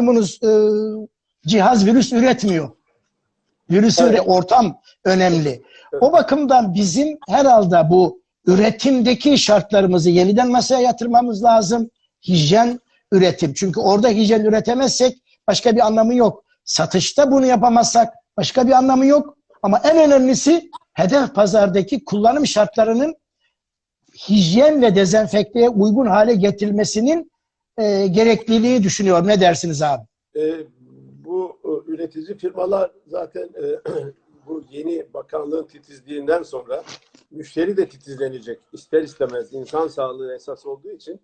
malumunuz e, cihaz virüs üretmiyor. Virüs Evet. ortam önemli. O bakımdan bizim herhalde bu üretimdeki şartlarımızı yeniden masaya yatırmamız lazım. Hijyen üretim. Çünkü orada hijyen üretemezsek başka bir anlamı yok. Satışta bunu yapamazsak başka bir anlamı yok. Ama en önemlisi hedef pazardaki kullanım şartlarının hijyen ve dezenfekteye uygun hale getirilmesinin e, gerekliliği düşünüyorum. Ne dersiniz abi? E, bu e, üretici firmalar zaten e, bu yeni bakanlığın titizliğinden sonra müşteri de titizlenecek. İster istemez insan sağlığı esas olduğu için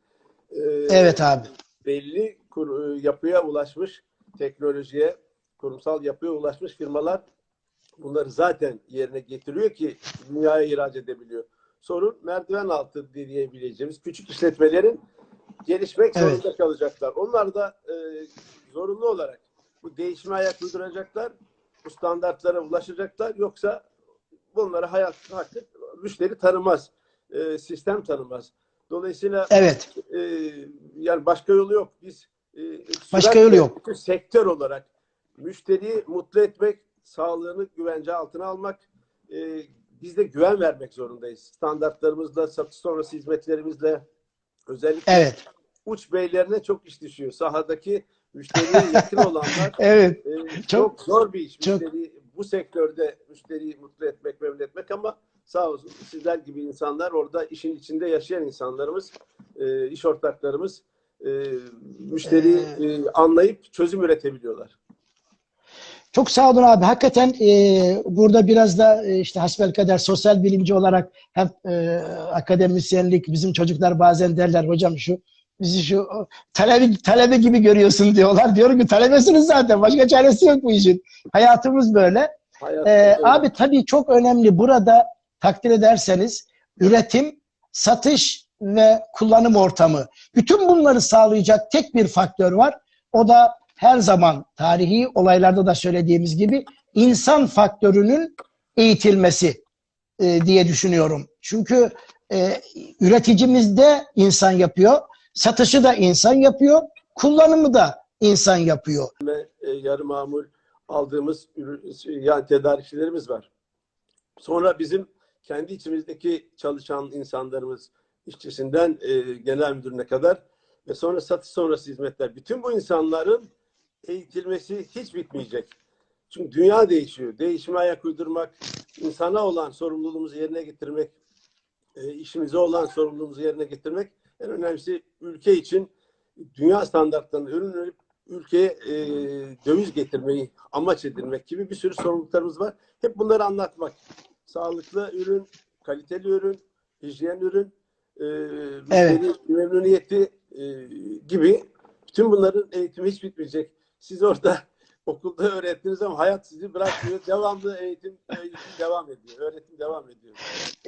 e, Evet abi. belli kur- yapıya ulaşmış teknolojiye, kurumsal yapıya ulaşmış firmalar bunları zaten yerine getiriyor ki dünyaya ihraç edebiliyor. Sorun merdiven altı diyebileceğimiz küçük işletmelerin gelişmek Evet. zorunda kalacaklar. Onlar da e, zorunlu olarak bu değişime ayak uyduracaklar, bu standartlara ulaşacaklar. Yoksa bunları hayat artık müşteri tanımaz, e, sistem tanımaz. Dolayısıyla Evet. e, yani başka yolu yok. Biz e, Başka yolu yok. sektör olarak müşteriyi mutlu etmek, sağlığını güvence altına almak, e, biz de güven vermek zorundayız. Standartlarımızla, satış sonrası hizmetlerimizle özellikle Evet. uç beylerine çok iş düşüyor. Sahadaki müşteriye yakın olanlar Evet. e, çok, Çok- zor bir iş. çok- Müşteri, bu sektörde müşteriyi mutlu etmek, memnun etmek ama sağ olsun sizler gibi insanlar orada işin içinde yaşayan insanlarımız, e, iş ortaklarımız e, müşteriyi e, anlayıp çözüm üretebiliyorlar. Çok sağ olun abi. Hakikaten e, burada biraz da e, işte hasbelkader sosyal bilimci olarak hem e, akademisyenlik bizim çocuklar bazen derler hocam şu bizi şu talebe, talebe gibi görüyorsun diyorlar. Diyorum ki talebesiniz zaten. Başka çaresi yok bu işin. Hayatımız böyle. Hayat- Ee, Evet. abi tabii çok önemli burada takdir ederseniz üretim, satış ve kullanım ortamı. Bütün bunları sağlayacak tek bir faktör var. O da her zaman tarihi olaylarda da söylediğimiz gibi insan faktörünün eğitilmesi e, diye düşünüyorum. Çünkü e, üreticimiz de insan yapıyor, satışı da insan yapıyor, kullanımı da insan yapıyor. e, yarı mamul aldığımız ürün- yani tedarikçilerimiz var. Sonra bizim kendi içimizdeki çalışan insanlarımız işçisinden e, genel müdürüne kadar ve sonra satış sonrası hizmetler. Bütün bu insanların eğitilmesi hiç bitmeyecek. Çünkü dünya değişiyor. Değişime ayak uydurmak, insana olan sorumluluğumuzu yerine getirmek, e, işimize olan sorumluluğumuzu yerine getirmek en önemlisi ülke için dünya standartlarında ürün üretip ülkeye e, döviz getirmeyi amaç edinmek gibi bir sürü sorumluluklarımız var. Hep bunları anlatmak. Sağlıklı ürün, kaliteli ürün, hijyen ürün, e, müşteri memnuniyeti e, gibi bütün bunların eğitimi hiç bitmeyecek. Siz orada okulda öğrettiniz ama hayat sizi bırakmıyor. Devamlı eğitim, eğitim devam ediyor. Öğretim devam ediyor.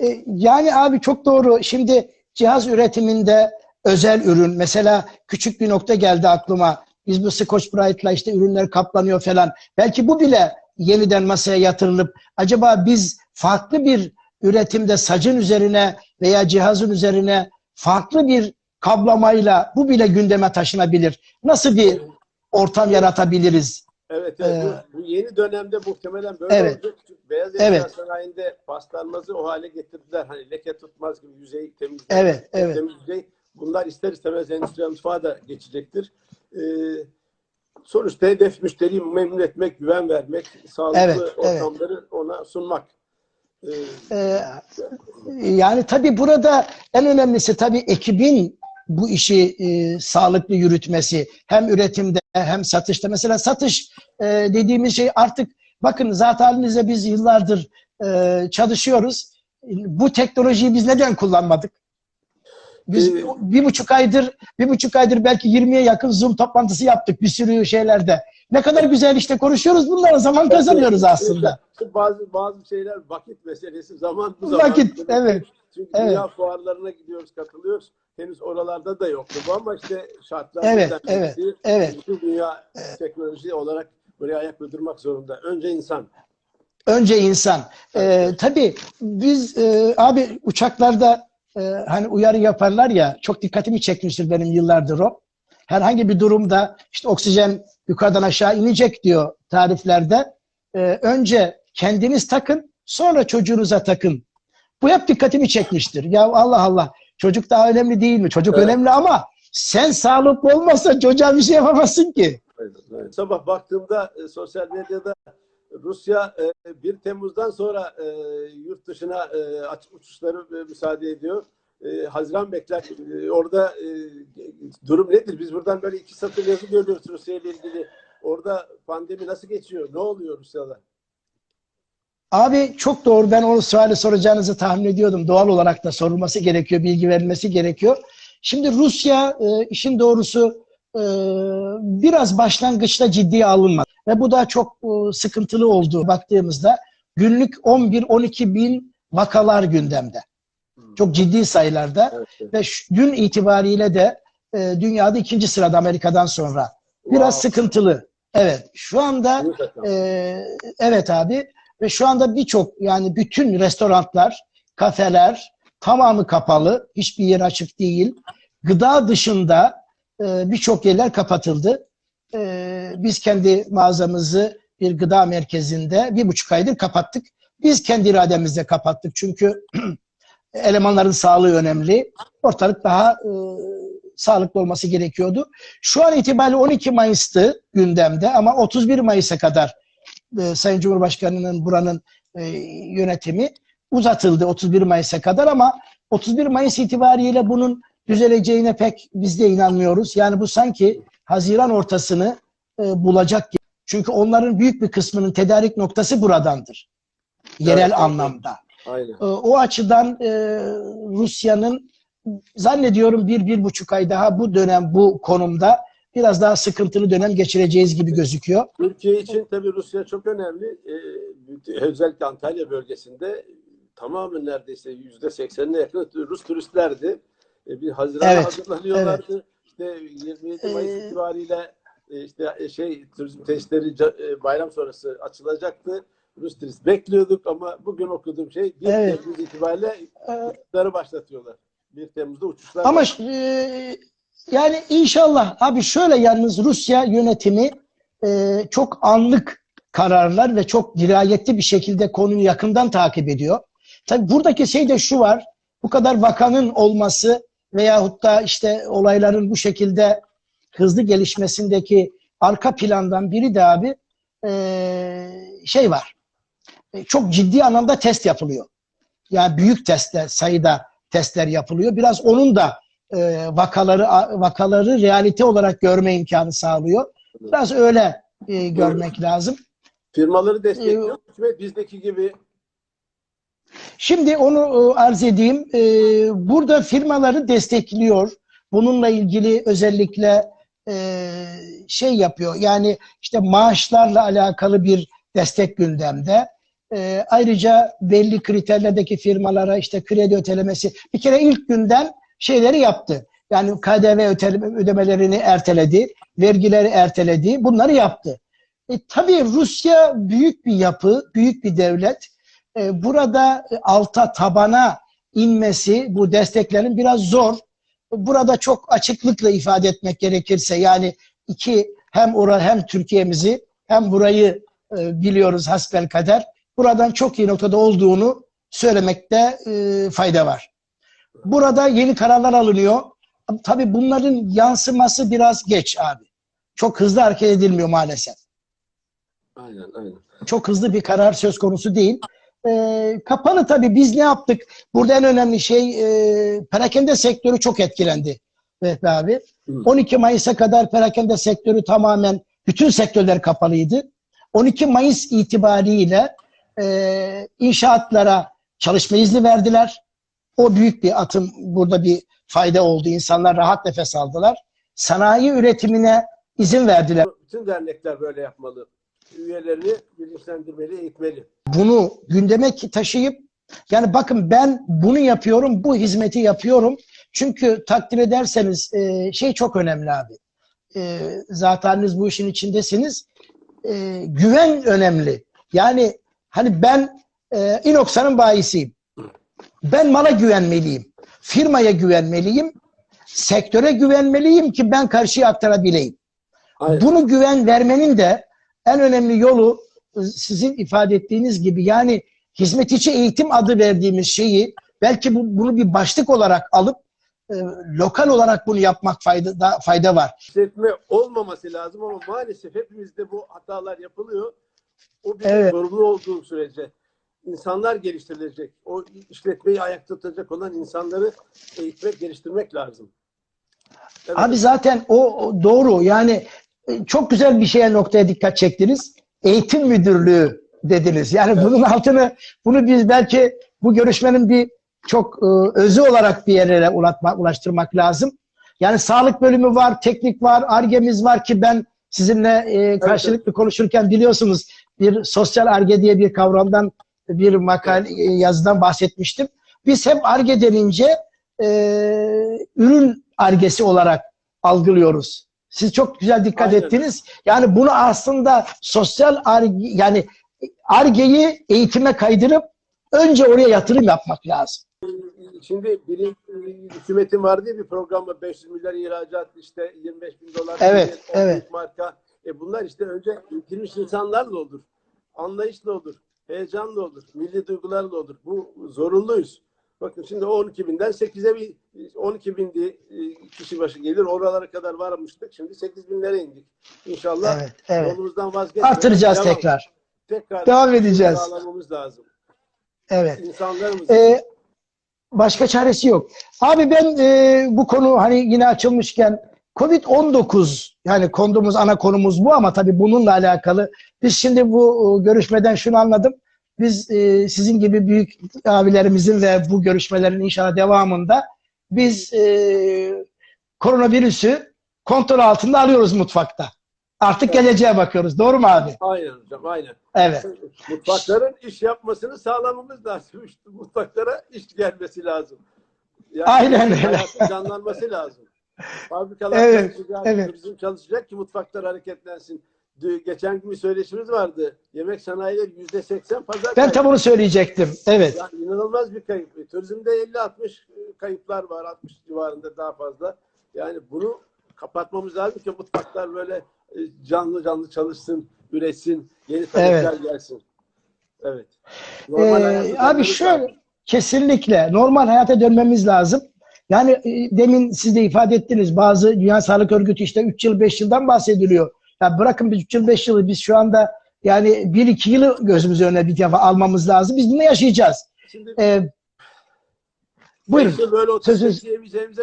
E, Yani abi çok doğru. Şimdi cihaz üretiminde özel ürün mesela küçük bir nokta geldi aklıma. Biz bu Scotch Brite'la işte ürünler kaplanıyor falan. Belki bu bile yeniden masaya yatırılıp acaba biz farklı bir üretimde sacın üzerine veya cihazın üzerine farklı bir kablamayla bu bile gündeme taşınabilir. Nasıl bir ortam yaratabiliriz? Evet, evet. Ee, bu, bu yeni dönemde muhtemelen böyle Evet. olacak. Çünkü beyaz Evet. eşya sanayinde paslanmazı o hale getirdiler. Hani leke tutmaz gibi yüzey temizlik, Evet, evet. temiz yüzey. Bunlar ister istemez endüstriyel mutfağa da geçecektir. Ee, sonuçta hedef müşteriyi memnun etmek, güven vermek, sağlıklı Evet, evet. ortamları ona sunmak. Ee, Ee, yani tabii burada en önemlisi tabii ekibin bu işi e, sağlıklı yürütmesi. Hem üretimde hem satışta. Mesela satış e, dediğimiz şey artık bakın zaten halinizde biz yıllardır e, çalışıyoruz. Bu teknolojiyi biz neden kullanmadık? Biz Ee, bir buçuk aydır, bir buçuk aydır belki 20'ye yakın Zoom toplantısı yaptık bir sürü şeylerde. Ne kadar güzel işte konuşuyoruz. Bunlara zaman kazanıyoruz aslında. Bazı bazı şeyler vakit meselesi, zaman bu zaman. Vakit, evet. Çünkü Evet. dünya fuarlarına gidiyoruz, katılıyoruz. Henüz oralarda da yoktu bu ama işte şartlar Evet, evet, evet. Bütün dünya teknoloji olarak buraya ayak uydurmak zorunda. Önce insan. Önce insan. Ee, tabii biz e, abi uçaklarda e, hani uyarı yaparlar ya çok dikkatimi çekmiştir benim yıllardır o. Herhangi bir durumda işte oksijen yukarıdan aşağı inecek diyor tariflerde. Ee, önce kendiniz takın, sonra çocuğunuza takın. Bu hep dikkatimi çekmiştir. Ya Allah Allah, çocuk daha önemli değil mi? Çocuk Evet. önemli ama sen sağlıklı olmazsa çocuğa bir şey yapamazsın ki. Aynen, aynen. Sabah baktığımda e, sosyal medyada Rusya e, 1 Temmuz'dan sonra e, yurt dışına e, açık uçuşları e, müsaade ediyor. E, Haziran bekler. E, orada e, durum nedir? Biz buradan böyle iki satır yazı görüyoruz Rusya ile ilgili. Orada pandemi nasıl geçiyor? Ne oluyor Rusya'da? Abi çok doğru. Ben o suali soracağınızı tahmin ediyordum. Doğal olarak da sorulması gerekiyor, bilgi verilmesi gerekiyor. Şimdi Rusya e, işin doğrusu e, biraz başlangıçta ciddiye alınmadı. Ve bu da çok e, sıkıntılı oldu baktığımızda. Günlük 11-12 bin vakalar gündemde. Çok ciddi sayılarda. Evet, evet. Ve şu- dün itibariyle de e, dünyada ikinci sırada Amerika'dan sonra. Biraz Wow. sıkıntılı. Evet. Şu anda ee, evet abi ve şu anda birçok yani bütün restoranlar, kafeler tamamı kapalı. Hiçbir yer açık değil. Gıda dışında e, birçok yerler kapatıldı. E, biz kendi mağazamızı bir gıda merkezinde bir buçuk aydır kapattık. Biz kendi irademizle kapattık. Çünkü elemanların sağlığı önemli. Ortalık daha e, sağlıklı olması gerekiyordu. Şu an itibariyle 12 Mayıs'tı gündemde ama 31 Mayıs'a kadar e, Sayın Cumhurbaşkanı'nın buranın e, yönetimi uzatıldı 31 Mayıs'a kadar ama 31 Mayıs itibariyle bunun düzeleceğine pek biz de inanmıyoruz. Yani bu sanki Haziran ortasını e, bulacak gibi. Çünkü onların büyük bir kısmının tedarik noktası buradandır. Yerel Evet, anlamda. Aynen. E, O açıdan e, Rusya'nın zannediyorum bir, bir buçuk ay daha bu dönem, bu konumda biraz daha sıkıntılı dönem geçireceğiz gibi gözüküyor. Türkiye için tabii Rusya çok önemli. Ee, özellikle Antalya bölgesinde tamamı neredeyse yüzde seksenine yakın Rus turistlerdi. Ee, bir Haziran'a Evet, hazırlanıyorlardı. İşte 27 Mayıs Ee, itibariyle e, işte e, şey turizm testleri e, bayram sonrası açılacaktı. Rus turist bekliyorduk ama bugün okuduğum şey 1 Evet. Temmuz itibariyle E, uçuşları başlatıyorlar. 1 Temmuz'da uçuşlar Ama e, yani inşallah abi şöyle yalnız Rusya yönetimi e, çok anlık kararlar ve çok dirayetli bir şekilde konuyu yakından takip ediyor. Tabii buradaki şey de şu var. Bu kadar vakanın olması veyahut da işte olayların bu şekilde hızlı gelişmesindeki arka plandan biri de abi e, şey var. E, çok ciddi anlamda test yapılıyor. Yani büyük testler, sayıda testler yapılıyor. Biraz onun da e, vakaları vakaları realite olarak görme imkanı sağlıyor. Biraz öyle e, görmek lazım. Firmaları destekliyor. Hükümet bizdeki gibi Şimdi onu e, arz edeyim. E, burada firmaları destekliyor. Bununla ilgili özellikle e, şey yapıyor. Yani işte maaşlarla alakalı bir destek gündemde. E, ayrıca belli kriterlerdeki firmalara işte kredi ötelemesi bir kere ilk günden şeyleri yaptı. Yani KDV ödemelerini erteledi, vergileri erteledi. Bunları yaptı. E, tabii Rusya büyük bir yapı, büyük bir devlet. E, burada alta tabana inmesi bu desteklerin biraz zor. Burada çok açıklıkla ifade etmek gerekirse yani iki hem ora hem Türkiye'mizi hem burayı e, biliyoruz hasbelkader. Buradan çok iyi noktada olduğunu söylemekte e, fayda var. Burada yeni kararlar alınıyor. Tabii bunların yansıması biraz geç abi. Çok hızlı hareket edilmiyor maalesef aynen aynen. çok hızlı bir karar söz konusu değil. Ee, kapalı tabii biz ne yaptık? Burada en önemli şey e, perakende sektörü çok etkilendi. Vehbi abi. Hı. 12 Mayıs'a kadar perakende sektörü tamamen bütün sektörler kapalıydı. 12 Mayıs itibariyle e, inşaatlara çalışma izni verdiler. O büyük bir atım burada bir fayda oldu. İnsanlar rahat nefes aldılar. Sanayi üretimine izin verdiler. Bütün dernekler böyle yapmalı. Üyelerini bilinçlendirmeli, eğitmeli. bunu gündeme taşıyıp yani bakın ben bunu yapıyorum, bu hizmeti yapıyorum. Çünkü takdir ederseniz e, şey çok önemli abi. E, zaten bu işin içindesiniz. E, güven önemli. Yani hani ben e, İnoksa'nın bayisiyim. Ben mala güvenmeliyim. Firmaya güvenmeliyim. Sektöre güvenmeliyim ki ben karşıya aktarabileyim. Aynen. Bunu güven vermenin de en önemli yolu e, sizin ifade ettiğiniz gibi yani hizmet içi eğitim adı verdiğimiz şeyi belki bu, bunu bir başlık olarak alıp e, lokal olarak bunu yapmak fayda da, fayda var. işletme olmaması lazım ama maalesef hepimizde bu hatalar yapılıyor. O bizim Evet. sorumlu olduğum sürece insanlar geliştirilecek. O işletmeyi ayakta tutacak olan insanları eğitmek, geliştirmek lazım. Evet. Abi zaten o, doğru yani e, çok güzel bir şeye noktaya dikkat çektiniz. Eğitim müdürlüğü dediniz. Yani Evet. bunun altını bunu biz belki bu görüşmenin bir çok e, özü olarak bir yere ulaşma, ulaştırmak lazım. Yani sağlık bölümü var, teknik var, argemiz var ki ben sizinle e, karşılıklı konuşurken biliyorsunuz bir sosyal arge diye bir kavramdan bir makale e, yazıdan bahsetmiştim. Biz hep arge denince e, ürün argesi olarak algılıyoruz. Siz çok güzel dikkat Aynen. ettiniz. Yani bunu aslında sosyal arge yani argeyi eğitime kaydırıp önce oraya yatırım yapmak lazım. Şimdi bilim hükümetin vardı ya bir programda 500 milyar ihracat işte 25 bin dolar. Evet, evet. Marka. E bunlar işte önce eğitilmiş insanlarla olur. Anlayışla olur. Heyecanla olur. Milli duygularla olur. Bu zorunluyuz. Bakın şimdi 12 binden 8'e bir 12 bindi e, kişi başı gelir. Oralara kadar varmıştık. Şimdi 8 binlere indik. İnşallah Evet, evet. yolumuzdan vazgeçmeden Artıracağız devam- tekrar. Tekrar Devam edeceğiz. sağlamamız lazım. Evet. İnsanlarımız Ee, başka çaresi yok. Abi ben e, bu konu hani yine açılmışken Covid-19 yani konduğumuz ana konumuz bu ama tabii bununla alakalı. Biz şimdi bu e, görüşmeden şunu anladım. Biz e, sizin gibi büyük abilerimizin ve bu görüşmelerin inşallah devamında biz e, koronavirüsü kontrol altında alıyoruz mutfakta. Artık geleceğe bakıyoruz. Doğru mu abi? Aynen hocam aynen. Evet. Mutfakların iş yapmasını sağlamamız lazım. İşte Mutfaklara iş gelmesi lazım. Yani Aynen öyle. canlanması lazım. Fabrikalar Evet, çalışacak, evet. turizm çalışacak ki mutfaklar hareketlensin. Geçen gün bir söyleşimiz vardı. Yemek sanayileri yüzde seksen pazar Ben tam onu söyleyecektim. Evet. Yani inanılmaz bir kayıp. E, Turizmde 50-60 kayıplar var. 60 civarında daha fazla. Yani bunu kapatmamız lazım ki mutfaklar böyle e, canlı canlı çalışsın, üretsin, yeni talepler gelsin. Evet. Normal Ee, abi şöyle lazım. kesinlikle normal hayata dönmemiz lazım. Yani e, demin siz de ifade ettiniz bazı Dünya Sağlık Örgütü işte 3 yıl 5 yıldan bahsediliyor. Ya bırakın biz 3 yıl 5 yılı biz şu anda yani 1-2 yılı gözümüz önüne bir defa almamız lazım. Biz bunu yaşayacağız. Şimdi Ee, buyurun. yıl böyle Sözünüz-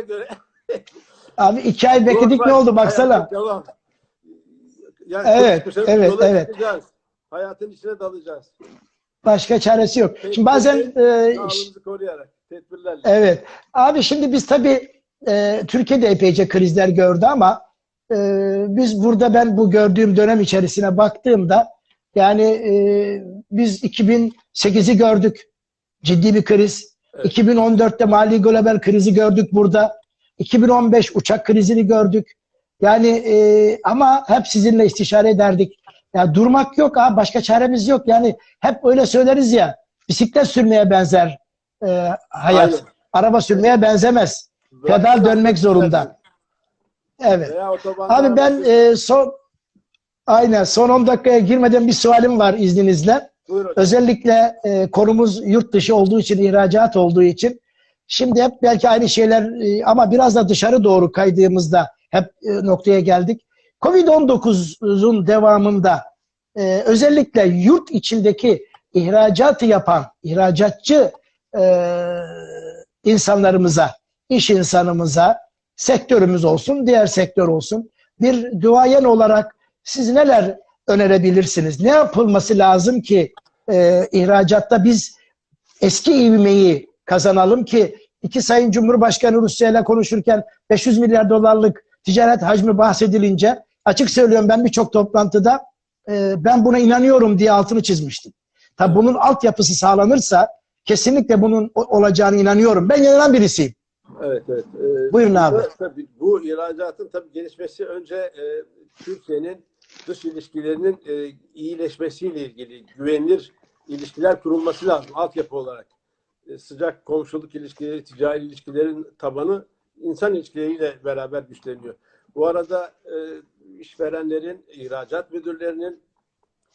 göre Abi 2 ay bekledik ne oldu baksana. devam. Yani Evet, evet, evet. çıkacağız. Hayatın içine dalacağız. Başka çaresi yok. Şimdi bazen e, koruyarak, tedbirlerle. Evet. Abi şimdi biz tabii e, Türkiye'de epeyce krizler gördü ama e, biz burada ben bu gördüğüm dönem içerisine baktığımda yani e, biz 2008'i gördük. Ciddi bir kriz. Evet. 2014'te mali global krizi gördük burada. 2015 uçak krizini gördük. Yani e, ama hep sizinle istişare ederdik. Ya durmak yok ha başka çaremiz yok. Yani hep öyle söyleriz ya bisiklet sürmeye benzer e, hayat. Aynen. Araba sürmeye benzemez. Pedal dönmek zorunda. Evet. Abi ben e, son aynen son 10 dakikaya girmeden bir sualim var izninizle. Buyur hocam. Özellikle e, konumuz yurt dışı olduğu için, ihracat olduğu için. Şimdi hep belki aynı şeyler e, ama biraz da dışarı doğru kaydığımızda hep e, noktaya geldik. Covid-19'un devamında e, özellikle yurt içindeki ihracatı yapan, ihracatçı e, insanlarımıza, iş insanımıza, sektörümüz olsun, diğer sektör olsun, bir duayen olarak siz neler önerebilirsiniz? Ne yapılması lazım ki e, ihracatta biz eski ivmeyi kazanalım ki iki Sayın Cumhurbaşkanı Rusya ile konuşurken 500 milyar dolarlık ticaret hacmi bahsedilince açık söylüyorum ben birçok toplantıda e, ben buna inanıyorum diye altını çizmiştim. Tabi bunun altyapısı sağlanırsa kesinlikle bunun o- olacağını inanıyorum. Ben inanan birisiyim. Evet, evet. Ee, Buyurun abi. Tabii bu ihracatın tabii gelişmesi önce e, Türkiye'nin dış ilişkilerinin e, iyileşmesiyle ilgili güvenilir ilişkiler kurulması lazım altyapı olarak. E, sıcak komşuluk ilişkileri, ticari ilişkilerin tabanı insan ilişkileriyle beraber güçleniyor. Bu arada e, işverenlerin, ihracat müdürlerinin,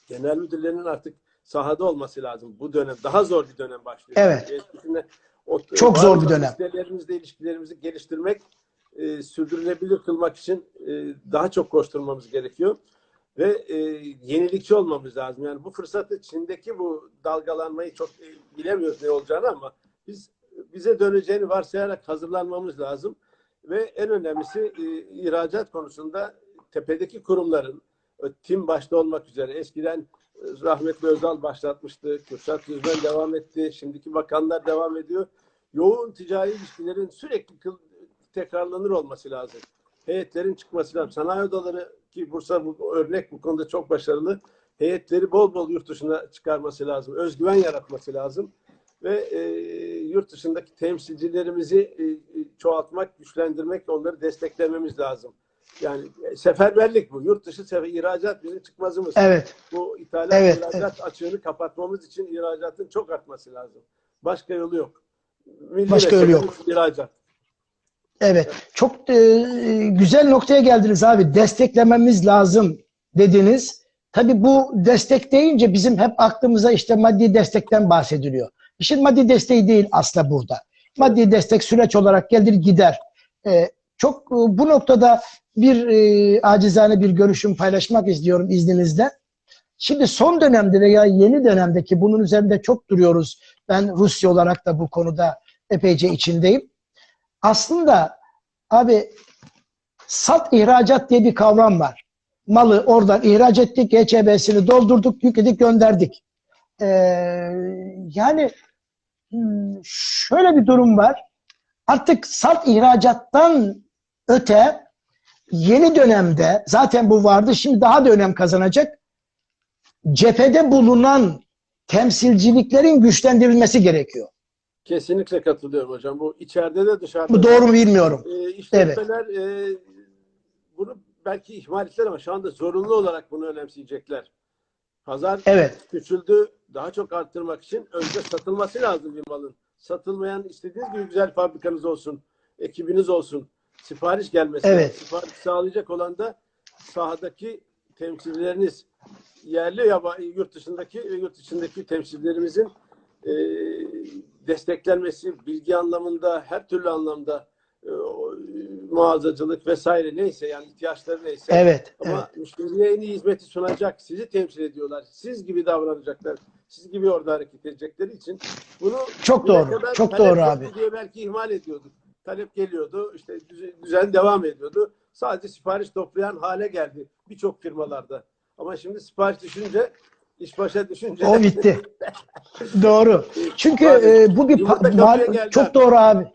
genel müdürlerinin artık sahada olması lazım. Bu dönem daha zor bir dönem başlıyor. Evet. Eskisinde o- Çok zor bir dönem. Müşterilerimizle ilişkilerimizi geliştirmek, e, sürdürülebilir kılmak için e, daha çok koşturmamız gerekiyor. Ve e, yenilikçi olmamız lazım. Yani bu fırsatı Çin'deki bu dalgalanmayı çok e, bilemiyoruz ne olacağını ama biz bize döneceğini varsayarak hazırlanmamız lazım. Ve en önemlisi e, ihracat konusunda tepedeki kurumların, e, TİM başta olmak üzere eskiden rahmetli Özal başlatmıştı, Kürşat Yüzmen devam etti, şimdiki bakanlar devam ediyor. Yoğun ticari ilişkilerin sürekli tekrarlanır olması lazım. Heyetlerin çıkması lazım. Sanayi odaları ki Bursa bu örnek bu konuda çok başarılı. Heyetleri bol bol yurt dışına çıkarması lazım. Özgüven yaratması lazım. Ve e, yurt dışındaki temsilcilerimizi e, e, çoğaltmak, güçlendirmek, onları desteklememiz lazım. Yani e, seferberlik bu. Yurt dışı sefer, ihracat bizim çıkmazımız. Evet. Bu ithalat Evet, ihracat açığını kapatmamız için ihracatın çok artması lazım. Başka yolu yok. Milli Başka yolu yok. ihracat. Evet. Çok e, güzel noktaya geldiniz abi. Desteklememiz lazım dediniz. Tabii bu destek deyince bizim hep aklımıza işte maddi destekten bahsediliyor. İşin maddi desteği değil aslında burada. Maddi destek süreç olarak gelir gider. E, çok e, bu noktada bir e, acizane bir görüşüm paylaşmak istiyorum izninizle. Şimdi son dönemde veya yeni dönemdeki bunun üzerinde çok duruyoruz. Ben Rusya olarak da bu konuda epeyce içindeyim. Aslında abi sat ihracat diye bir kavram var. Malı oradan ihraç ettik, HB'sini doldurduk, yükledik, gönderdik. Ee, yani hmm, şöyle bir durum var. Artık salt ihracattan öte yeni dönemde zaten bu vardı şimdi daha da önem kazanacak. Cephede bulunan temsilciliklerin güçlendirilmesi gerekiyor. Kesinlikle katılıyorum hocam. Bu içeride de dışarıda Bu doğru mu bilmiyorum. E, işletmeler e, bunu belki ihmal ettiler ama şu anda zorunlu olarak bunu önemseyecekler. Pazar Evet. küçüldü. Daha çok arttırmak için önce satılması lazım bir malın. Satılmayan istediğiniz gibi güzel fabrikanız olsun, ekibiniz olsun. Sipariş gelmesi. Evet. Sipariş sağlayacak olan da sahadaki temsilcileriniz. Yerli ya yurt dışındaki yurt içindeki temsilcilerimizin e, desteklenmesi bilgi anlamında her türlü anlamda e, e, mağazacılık vesaire neyse yani ihtiyaçları neyse Evet. ama evet. müşteriye en iyi hizmeti sunacak, sizi temsil ediyorlar, siz gibi davranacaklar, siz gibi orada hareket edecekleri için bunu Çok doğru, çok doğru abi. diye belki ihmal ediyorduk. Talep geliyordu, işte düzen, devam ediyordu. Sadece sipariş toplayan hale geldi birçok firmalarda. Ama şimdi sipariş düşünce, iş başa düşünce O bitti. Doğru. Çünkü e, bu bir mal- çok abi. doğru abi.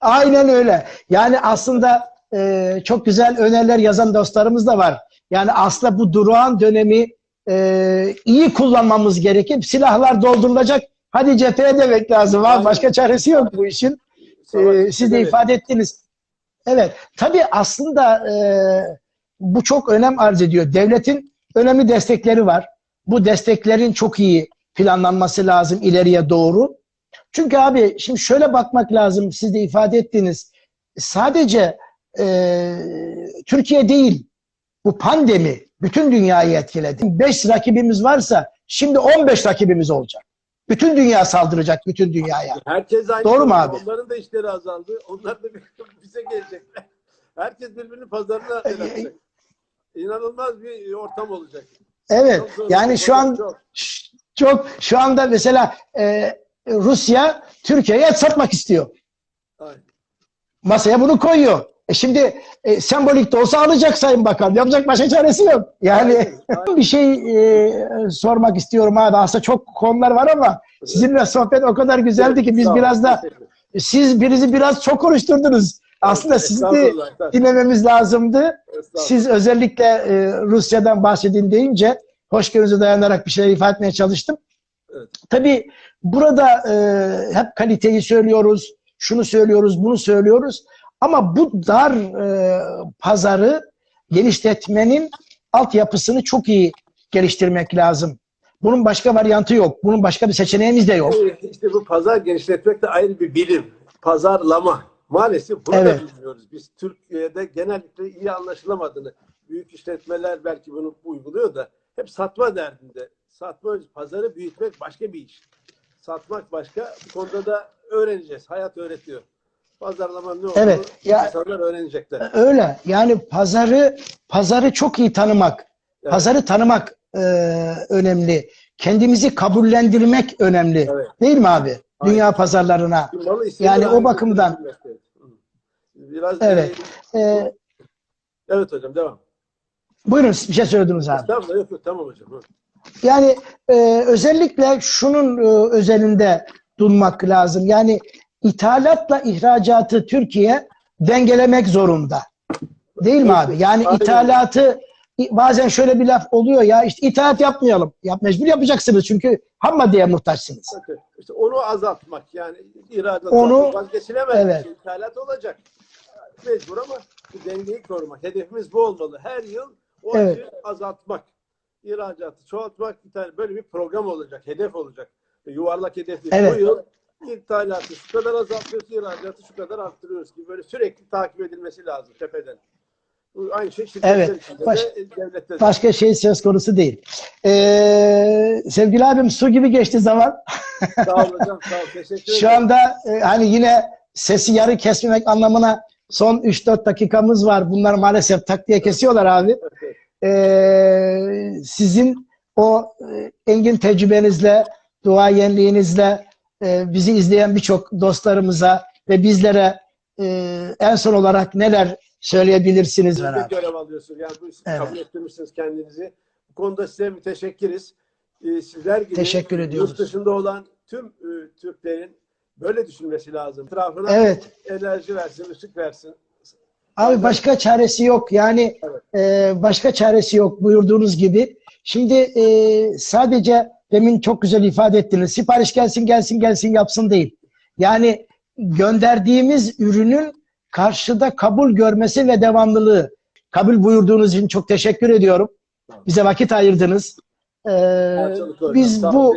Aynen öyle. Yani aslında e, çok güzel öneriler yazan dostlarımız da var. Yani aslında bu durağan dönemi e, iyi kullanmamız gerekir. Silahlar doldurulacak. Hadi cepheye demek lazım. Abi. Başka çaresi yok bu işin. Ee, siz de ifade ettiniz. Evet. Tabii aslında e, bu çok önem arz ediyor. Devletin önemli destekleri var. Bu desteklerin çok iyi planlanması lazım ileriye doğru. Çünkü abi şimdi şöyle bakmak lazım. Siz de ifade ettiniz. Sadece e, Türkiye değil bu pandemi bütün dünyayı etkiledi. 5 rakibimiz varsa şimdi 15 rakibimiz olacak. Bütün dünya saldıracak bütün dünyaya. Herkes aynı. Doğru mu abi? Onların da işleri azaldı. Onlar da bize gelecekler. Herkes birbirinin pazarına yöneltecek. İnanılmaz bir ortam olacak. Evet. Yani şu an Çok. Çok şu anda mesela e, Rusya Türkiye'ye et satmak istiyor. Aynen. Masaya bunu koyuyor. E şimdi e, sembolik de olsa alacak Sayın Bakan. Yapacak başka çaresi yok. Yani Aynen, aynen. bir şey e, sormak istiyorum abi. Aslında çok konular var ama sizinle sohbet o kadar güzeldi ki biz biraz da siz birinizi biraz çok konuşturdunuz. Aslında sizi de dinlememiz lazımdı. Siz özellikle e, Rusya'dan bahsedin deyince hoşgörünüze dayanarak bir şeyler ifade etmeye çalıştım. Evet. Tabii burada e, hep kaliteyi söylüyoruz, şunu söylüyoruz, bunu söylüyoruz. Ama bu dar e, pazarı genişletmenin altyapısını çok iyi geliştirmek lazım. Bunun başka varyantı yok. Bunun başka bir seçeneğimiz de yok. Evet, İşte bu pazar genişletmek de ayrı bir bilim. Pazarlama. Maalesef bunu Evet. da bilmiyoruz. Biz Türkiye'de genellikle iyi anlaşılamadığını. büyük işletmeler belki bunu uyguluyor da hep satma derdinde. Satma, pazarı büyütmek başka bir iş. Satmak başka. Bu konuda da öğreneceğiz. Hayat öğretiyor. Pazarlama ne olduğunu Evet, ya- insanlar öğrenecekler. Öyle. Yani pazarı pazarı çok iyi tanımak, Evet. pazarı tanımak e, önemli. Kendimizi kabullendirmek önemli. Evet. Değil mi abi? Dünya pazarlarına. Yani o bakımdan-. Biraz Evet. e, E, evet hocam devam. buyurun bir şey söylediniz abi. Estağfurullah yok yok tamam hocam. Yani e, özellikle şunun e, özelinde durmak lazım. Yani ithalatla ihracatı Türkiye dengelemek zorunda. Değil mi abi? Yani Aynen. ithalatı bazen şöyle bir laf oluyor ya işte ithalat yapmayalım. Yap, mecbur yapacaksınız çünkü ham maddeye muhtaçsınız. İşte onu azaltmak yani ihracat Onu- vazgeçilemez evet. şey. İthalat olacak. Mecbur ama bu dengeyi korumak. Hedefimiz bu olmalı. Her yıl o Evet. azaltmak. İhracatı çoğaltmak bir tane böyle bir program olacak. Hedef olacak. E, Yuvarlak hedef değil. Evet. Bu yıl ithalatı şu kadar azaltıyoruz, ihracatı şu kadar arttırıyoruz gibi böyle sürekli takip edilmesi lazım tepeden. Aynı şey şirketler Evet. içinde Baş- de, devlette de. Başka şey söz konusu değil. Ee, sevgili abim su gibi geçti zaman. Sağ olun hocam. Sağ olun. Teşekkür Şu ederim. anda e, hani yine sesi yarı kesmemek anlamına son 3-4 dakikamız var. Bunlar maalesef tak diye kesiyorlar abi. Evet. Ee, sizin o e, engin tecrübenizle, duayenliğinizle e, bizi izleyen birçok dostlarımıza ve bizlere e, en son olarak neler söyleyebilirsiniz? Siz de görev alıyorsunuz. Yani bu Evet. kabul ettirmişsiniz kendinizi. Bu konuda size müteşekkiriz. Ee, sizler gibi Teşekkür ediyoruz. yurt dışında olan tüm e, Türklerin böyle düşünmesi lazım. Etrafına Evet. enerji versin, ışık versin. Abi başka çaresi yok. Yani e, başka çaresi yok buyurduğunuz gibi. Şimdi e, sadece demin çok güzel ifade ettiniz. Sipariş gelsin gelsin gelsin yapsın değil. Yani gönderdiğimiz ürünün karşıda kabul görmesi ve devamlılığı. Kabul buyurduğunuz için çok teşekkür ediyorum. Bize vakit ayırdınız. E, hocam. biz bu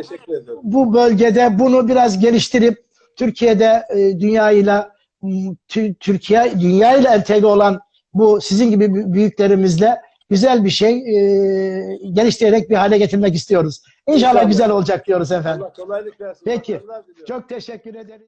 bu bölgede bunu biraz geliştirip Türkiye'de e, dünyayla Türkiye dünyayla entegre olan bu sizin gibi bü- büyüklerimizle güzel bir şey e, geliştirerek bir hale getirmek istiyoruz. İnşallah İnşallah. güzel olacak diyoruz efendim. Allah kolaylık versin. Peki. Çok teşekkür ederim.